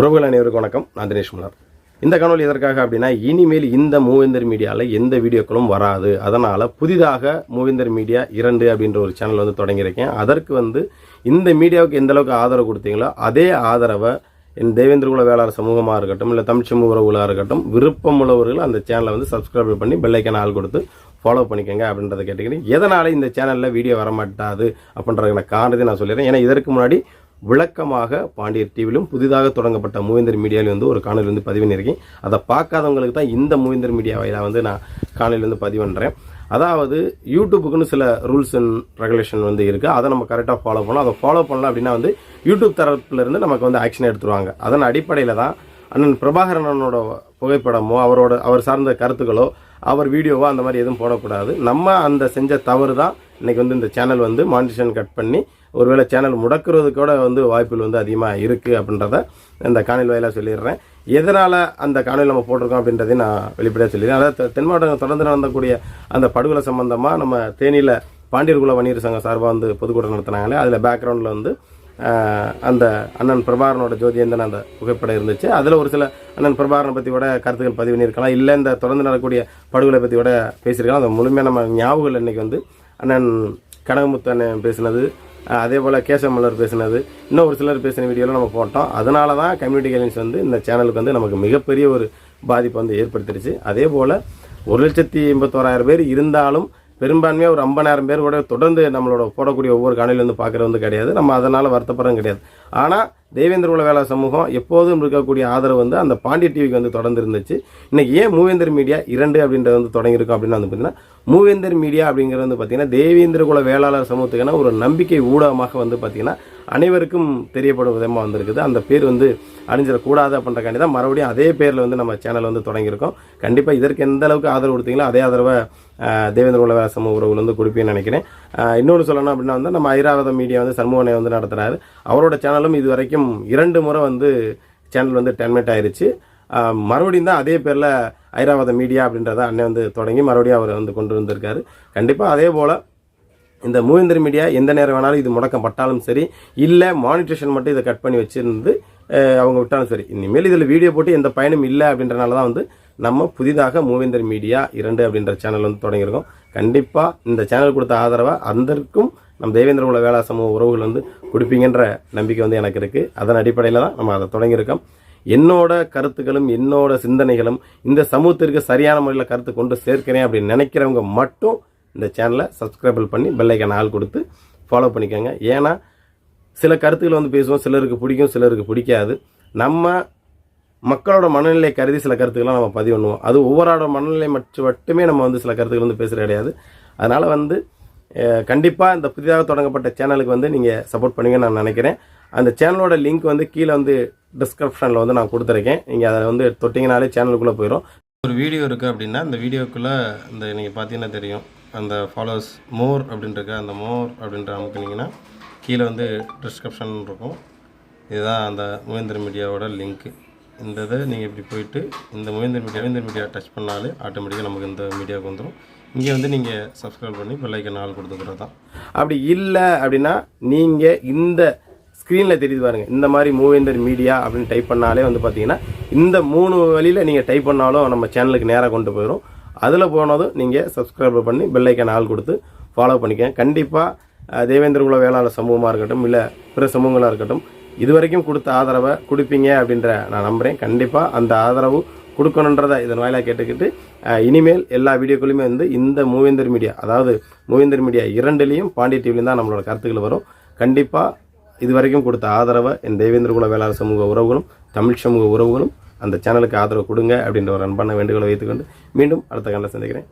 உறவுகள் அனைவருக்கும் வணக்கம். நான் தினேஷ் மலர். இந்த காணொலி எதற்காக அப்படின்னா இனிமேல் இந்த மூவேந்தர் மீடியாவில் எந்த வீடியோக்களும் வராது. அதனால் புதிதாக மூவேந்தர் மீடியா இரண்டு அப்படின்ற ஒரு சேனல் வந்து தொடங்கியிருக்கேன். அதற்கு வந்து இந்த மீடியாவுக்கு எந்த அளவுக்கு ஆதரவு கொடுத்தீங்களோ அதே ஆதரவை என் தேவேந்திரகுல வேளாளர் சமூகமாக இருக்கட்டும் இல்லை தமிழ் சமூக உறவுகளாக இருக்கட்டும் விருப்பம் உள்ளவர்கள் அந்த சேனலை வந்து சப்ஸ்கிரைப் பண்ணி பெல்லைக்கான ஆள் கொடுத்து ஃபாலோ பண்ணிக்கோங்க அப்படின்றத கேட்டுக்கிறேன் எதனால் இந்த சேனலில் வீடியோ வர மாட்டாது அப்படின்றதுக்கான காரணத்தை நான் சொல்லிடுறேன். ஏன்னா இதற்கு முன்னாடி விளக்கமாக பாண்டியர் டிவிலும் புதிதாக தொடங்கப்பட்ட மூவேந்தர் மீடியாவில் வந்து ஒரு காணொலி வந்து பதிவு பண்ணியிருக்கேன். அதை பார்க்காதவங்களுக்கு தான் இந்த மூவேந்தர் மீடியா வாயிலாக வந்து நான் காணொலி வந்து பதிவு பண்ணுறேன் அதாவது யூடியூபுக்குன்னு சில ரூல்ஸ் அண்ட் ரெகுலேஷன் வந்து இருக்குது அதை நம்ம கரெக்டாக ஃபாலோ பண்ணலாம். அதை ஃபாலோ பண்ணலாம் அப்படின்னா வந்து யூடியூப் தரப்புலேருந்து நமக்கு வந்து ஆக்ஷன் எடுத்துருவாங்க. அதன் அடிப்படையில் தான் அண்ணன் பிரபாகரனோட புகைப்படமோ அவரோட அவர் சார்ந்த கருத்துக்களோ அவர் வீடியோவாக அந்த மாதிரி எதுவும் போடக்கூடாது. நம்ம அந்த செஞ்ச தவறு தான் இன்றைக்கி வந்து இந்த சேனல் வந்து மானிட்டேஷன் கட் பண்ணி ஒருவேளை சேனல் முடக்கிறதுக்கு கூட வந்து வாய்ப்புகள் வந்து அதிகமாக இருக்குது அப்படின்றத இந்த காணொலி வாயிலாக சொல்லிடுறேன். எதனால் அந்த காணொலி நம்ம போட்டிருக்கோம் அப்படின்றதையும் நான் வெளிப்படையாக சொல்லிடுறேன். அதாவது தென் மாவட்டம் தொடர்ந்து நடந்தக்கூடிய அந்த படுகொலை சம்பந்தமாக நம்ம தேனியில் பாண்டியர்குல வணிகர் சங்கம் சார்பாக வந்து பொதுக்கூட்டம் நடத்தினாங்களே அதில் பேக்ரவுண்டில் வந்து அந்த அண்ணன் பிரபாகரனோட ஜோதியந்தன் அந்த புகைப்படம் இருந்துச்சு. அதில் ஒரு சில அண்ணன் பிரபாரனை பற்றி கூட கருத்துக்கள் பதிவு பண்ணியிருக்கலாம். இல்லை இந்த தொடர்ந்து நடக்கக்கூடிய படுகொலை பற்றி கூட பேசியிருக்கலாம். அந்த முழுமையாக நம்ம ஞாபகம் இன்னைக்கு வந்து அண்ணன் கனகமுத்து அண்ணன் பேசினது அதே போல் கேசமல்லர் பேசினது. இன்னும் ஒரு சிலர் பேசின வீடியோவில் நம்ம போட்டோம். அதனால தான் கம்யூனிட்டி கைலன்ஸ் வந்து இந்த சேனலுக்கு வந்து நமக்கு மிகப்பெரிய ஒரு பாதிப்பை வந்து ஏற்படுத்திடுச்சு. அதே போல் ஒரு லட்சத்தி எண்பத்தோராயிரம் பேர் இருந்தாலும் பெரும்பான்மையாக ஒரு ஐம்பதாயிரம் பேர் கூட தொடர்ந்து நம்மளோட போடக்கூடிய ஒவ்வொரு காணிலேருந்து பார்க்குறது வந்து கிடையாது. நம்ம அதனால் வருத்தப்படுறது கிடையாது. ஆனால் தேவேந்திர உல வேளா சமூகம் எப்போதும் இருக்கக்கூடிய ஆதரவு வந்து அந்த பாண்டிய டிவிக்கு வந்து தொடர்ந்து இருந்துச்சு இன்றைக்கி ஏன் மூவேந்தர் மீடியா இரண்டு அப்படின்றது வந்து தொடங்கியிருக்கோம் அப்படின்னு வந்து பார்த்தீங்கன்னா மூவேந்தர் மீடியா அப்படிங்கிறது வந்து பார்த்தீங்கன்னா தேவேந்திர குல வேளாளர் சமூகத்துக்கான ஒரு நம்பிக்கை ஊடகமாக வந்து பார்த்திங்கன்னா அனைவருக்கும் தெரியப்படும் விதமாக வந்திருக்குது. அந்த பேர் வந்து அழிஞ்சிடக்கூடாது அப்படின்றக்காண்டி தான் மறுபடியும் அதே பேரில் வந்து நம்ம சேனல் வந்து தொடங்கியிருக்கோம். கண்டிப்பாக இதற்கு எந்த அளவுக்கு ஆதரவு கொடுத்தீங்களோ அதே ஆதரவை தேவேந்திர உலக சமூக உறவுகள் வந்து கொடுப்பேன்னு நினைக்கிறேன். இன்னொன்று சொல்லணும் அப்படின்னா வந்து நம்ம ஐராவத மீடியா வந்து சண்முகனை வந்து நடத்துகிறாரு அவரோட சேனலும் இது வரைக்கும் இரண்டு முறை வந்து சேனல் வந்து டெர்மினேட் ஆயிருச்சு. மறுபடியும் தான் அதே பேரில் ஐராவத மீடியா அப்படின்றத அண்ணன் வந்து தொடங்கி மறுபடியும் அவர் வந்து கொண்டு வந்திருக்காரு. கண்டிப்பாக அதே போல் இந்த மூவேந்தர் மீடியா எந்த நேரம் வேணாலும் இது முடக்கப்பட்டாலும் சரி இல்லை மானிட்டேஷன் மட்டும் இதை கட் பண்ணி வச்சிருந்து அவங்க விட்டாலும் சரி. இனிமேல் இதில் வீடியோ போட்டு எந்த பயனும் இல்லை அப்படின்றனால தான் வந்து நம்ம புதிதாக மூவேந்தர் மீடியா இரண்டு அப்படின்ற சேனல் வந்து தொடங்கியிருக்கோம். கண்டிப்பாக இந்த சேனல் கொடுத்த ஆதரவை அந்தருக்கும் நம் தேவேந்திர குல வேளா சமூக உறவுகள் வந்து கொடுப்பீங்கன்ற நம்பிக்கை வந்து எனக்கு இருக்குது அதன் அடிப்படையில் தான் நம்ம அதை தொடங்கியிருக்கோம். என்னோட கருத்துக்களும் என்னோட சிந்தனைகளும் இந்த சமூகத்திற்கு சரியான முறையில் கருத்து கொண்டு சேர்க்கிறேன் அப்படின்னு நினைக்கிறவங்க மட்டும் இந்த சேனலை சப்ஸ்கிரைபிள் பண்ணி பெல்லைக்கான ஆள் கொடுத்து ஃபாலோ பண்ணிக்கோங்க. ஏன்னா சில கருத்துக்கள் வந்து பேசுவோம். சிலருக்கு பிடிக்கும் சிலருக்கு பிடிக்காது. நம்ம மக்களோட மனநிலை கருதி சில கருத்துக்கள்லாம் நம்ம பதிவு பண்ணுவோம். அது ஒவ்வொருவோட மனநிலை மட்டும் மட்டுமே நம்ம வந்து சில கருத்துக்கள் வந்து பேசுகிற கிடையாது. அதனால் வந்து கண்டிப்பாக இந்த புதிதாக தொடங்கப்பட்ட சேனலுக்கு வந்து நீங்கள் சப்போர்ட் பண்ணுவீங்கன்னு நான் நினைக்கிறேன். அந்த சேனலோட லிங்க் வந்து கீழே வந்து டிஸ்கிரிப்ஷனில் வந்து நான் கொடுத்துருக்கேன். நீங்கள் அதை வந்து தொட்டிங்கனாலே சேனலுக்குள்ளே போயிடும் ஒரு வீடியோ இருக்குது அப்படின்னா அந்த வீடியோக்குள்ளே இந்த நீங்கள் பார்த்தீங்கன்னா தெரியும். அந்த ஃபாலோவர்ஸ் மோர் அப்படின்றக்க அந்த மோர் அப்படின்ற அமுக்குனீங்கன்னா கீழே வந்து டிஸ்கிரிப்ஷன் இருக்கும். இதுதான் அந்த மூவேந்தர் மீடியாவோட லிங்க்கு இந்த இதை நீங்கள் இப்படி போயிட்டு இந்த மூவேந்தர் மீடியா மூவேந்தர் மீடியா டச் பண்ணாலே ஆட்டோமேட்டிக்காக நமக்கு இந்த மீடியாவுக்கு வந்துடும் இங்கே வந்து நீங்கள் சப்ஸ்கிரைப் பண்ணி பெல்லைக்கன் நாள் கொடுத்துக்கிறது தான் அப்படி இல்லை அப்படின்னா நீங்கள் இந்த ஸ்க்ரீனில் தெரியுது பாருங்கள் இந்த மாதிரி மூவேந்தர் மீடியா அப்படின்னு டைப் பண்ணாலே வந்து பார்த்தீங்கன்னா இந்த மூணு வழியில் நீங்கள் டைப் பண்ணாலும் நம்ம சேனலுக்கு நேராக கொண்டு போயிடும் அதில் போனதும் நீங்கள் சப்ஸ்கிரைப் பண்ணி பெல்லைக்கான ஆள் கொடுத்து ஃபாலோ பண்ணிக்கங்க. கண்டிப்பாக தேவேந்திர குல வேளாளர் சமூகமாக இருக்கட்டும் இல்லை பிற சமூகங்களாக இருக்கட்டும் இது வரைக்கும் கொடுத்த ஆதரவை கொடுப்பீங்க அப்படின்ற நான் நம்புகிறேன் கண்டிப்பாக அந்த ஆதரவு கொடுக்கணுன்றதை இதன் வாயிலாக கேட்டுக்கிட்டு இனிமேல் எல்லா வீடியோக்களையுமே வந்து இந்த மூவேந்தர் மீடியா அதாவது மூவேந்தர் மீடியா இரண்டுலேயும் பாண்டி டிவிலையும் தான் நம்மளோட கருத்துக்கள் வரும். கண்டிப்பாக இது வரைக்கும் கொடுத்த ஆதரவை என் தேவேந்திர குல வேளாண் சமூக உறவுகளும் தமிழ் சமூக உறவுகளும் அந்த சேனலுக்கு ஆதரவு கொடுங்க அப்படின்ற ஒரு அன்பான வேண்டுகோளை வைத்துக்கொண்டு மீண்டும் அடுத்த கண்டில் சந்திக்கிறேன்.